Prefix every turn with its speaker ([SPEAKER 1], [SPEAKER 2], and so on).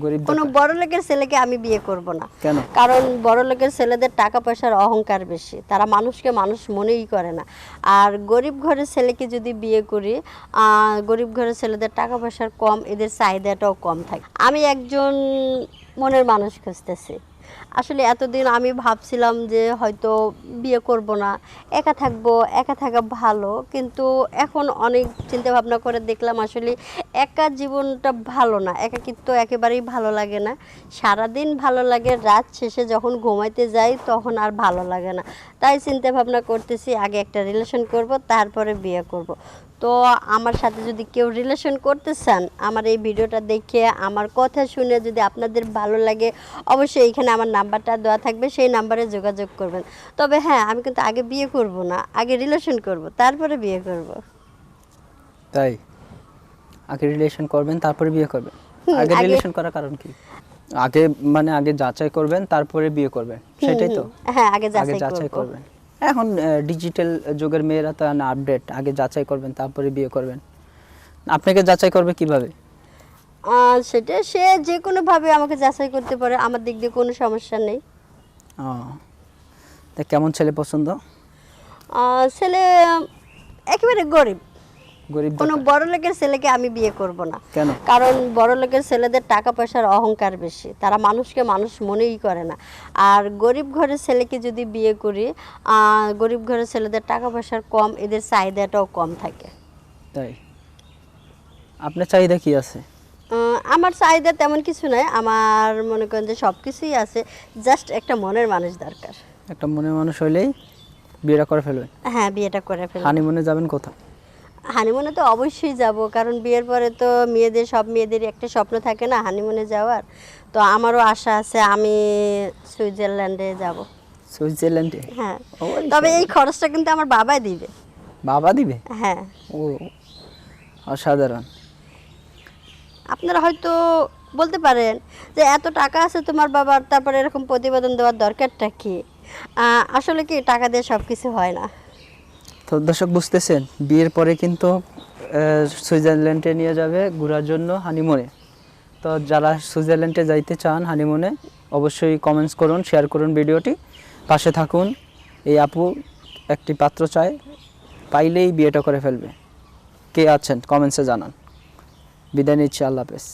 [SPEAKER 1] গরিব
[SPEAKER 2] কোনো
[SPEAKER 1] দরকার।
[SPEAKER 2] বড় লোকের ছেলেকে আমি বিয়ে করব না।
[SPEAKER 1] কেন?
[SPEAKER 2] কারণ বড় লোকের ছেলেদের টাকা পয়সার অহংকার বেশি। তারা মানুষকে মানুষ মনেই করে না। আর গরিব ঘরের ছেলেকে যদি বিয়ে করি আহ, গরিব ঘরের ছেলেদের টাকা পয়সার কম এদের চাহিদাটাও কম থাকে। আমি একজন মনের মানুষ খুঁজতেছি। আসলে এতদিন আমি ভাবছিলাম যে হয়তো বিয়ে করব না, একা থাকব, একা থাকা ভালো। কিন্তু এখন অনেক চিন্তা ভাবনা করে দেখলাম আসলে একা জীবনটা ভালো না একাকিত্ব একেবারেই ভালো লাগে না। সারাদিন ভালো লাগে, রাত শেষে যখন ঘুমাইতে যাই তখন আর ভালো লাগে না। তাই চিন্তা ভাবনা করতেছি আগে একটা রিলেশন করব, তারপরে বিয়ে করব। তো আমার সাথে যদি কেউ রিলেশন করতে চান আমার এই ভিডিওটা দেখে আমার কথা শুনে যদি আপনাদের ভালো লাগে অবশ্যই এখানে আমার নাম্বারটা দেওয়া থাকবে সেই নাম্বারে যোগাযোগ করবেন। তবে হ্যাঁ আমি কিন্তু আগে বিয়ে করব না আগে রিলেশন করব তারপরে বিয়ে করব।
[SPEAKER 1] তাই? আগে রিলেশন করবেন তারপরে বিয়ে করবেন? আগে রিলেশন করার কারণ কি? আগে মানে আগে যাচাই করবেন তারপরে বিয়ে করবেন সেটাই তো?
[SPEAKER 2] হ্যাঁ আগে যাচাই
[SPEAKER 1] করবেন। এখন ডিজিটাল যুগের মেয়েরা তো না আপডেট আগে যাচাই করবেন তারপরে বিয়ে করবেন। আপনাকে যাচাই করবে কীভাবে?
[SPEAKER 2] সেটা সে যে কোনো ভাবে আমাকে যাচাই করতে পারে আমার দিক দিয়ে কোনো সমস্যা নেই।
[SPEAKER 1] ও তা কেমন ছেলে পছন্দ?
[SPEAKER 2] ছেলে একেবারে গরিব। কোনো। বড় লোকের ছেলেকে আমি বিয়ে করব না।
[SPEAKER 1] কেন?
[SPEAKER 2] কারণ বড় লোকের ছেলেদের টাকা পয়সার অহংকার বেশি। তারা মানুষকে মানুষ মনেই করে না। আর গরিব ঘরের ছেলেকে যদি বিয়ে করি গরিব ঘরের ছেলেদের টাকা পয়সার কম এদের চাহিদাটাও কম থাকে।
[SPEAKER 1] তাই? আপনার চাহিদা কি আছে?
[SPEAKER 2] আমার চাহিদা তেমন কিছু নাই। আমার মনে করেন যে সব কিছুই আছে। জাস্ট একটা মনের মানুষ দরকার।
[SPEAKER 1] একটা মনের মানুষ হইলেই বিয়েটা করে ফেলবেন?
[SPEAKER 2] হ্যাঁ বিয়েটা করে ফেলব।
[SPEAKER 1] হানিমুনে যাবেন কোথাও
[SPEAKER 2] হানিমুনে তো অবশ্যই যাব কারণ বিয়ের পরে তো মেয়েদের সব মেয়েদেরই একটা স্বপ্ন থাকে না হানিমুনে যাওয়ার। তো আমারও আশা আছে আমি সুইজারল্যান্ডে যাব।
[SPEAKER 1] সুইজারল্যান্ডে?
[SPEAKER 2] হ্যাঁ। তবে এই খরচটা কিন্তু আমার বাবাই দিবে।
[SPEAKER 1] বাবা দিবে?
[SPEAKER 2] হ্যাঁ।
[SPEAKER 1] ও অসাধারণ।
[SPEAKER 2] আপনারা হয়তো বলতে পারেন যে এত টাকা আছে তোমার বাবার তারপরে এরকম প্রতিবেদন দেওয়ার দরকারটা কি? আসলে কি টাকা দিয়ে সব কিছু হয় না?
[SPEAKER 1] তো দর্শক বুঝতেছেন, বিয়ের পরে কিন্তু সুইজারল্যান্ডে নিয়ে যাবে ঘোরার জন্য হানিমুনে। তো যারা সুইজারল্যান্ডে যাইতে চান হানিমুনে, অবশ্যই কমেন্টস করুন শেয়ার করুন ভিডিওটি। পাশে থাকুন, এই আপু একটি পাত্র চায়, পাইলেই বিয়েটা করে ফেলবে। কে আছেন? কমেন্টসে জানান। বিদায় নিচ্ছি, আল্লাহ হাফেজ।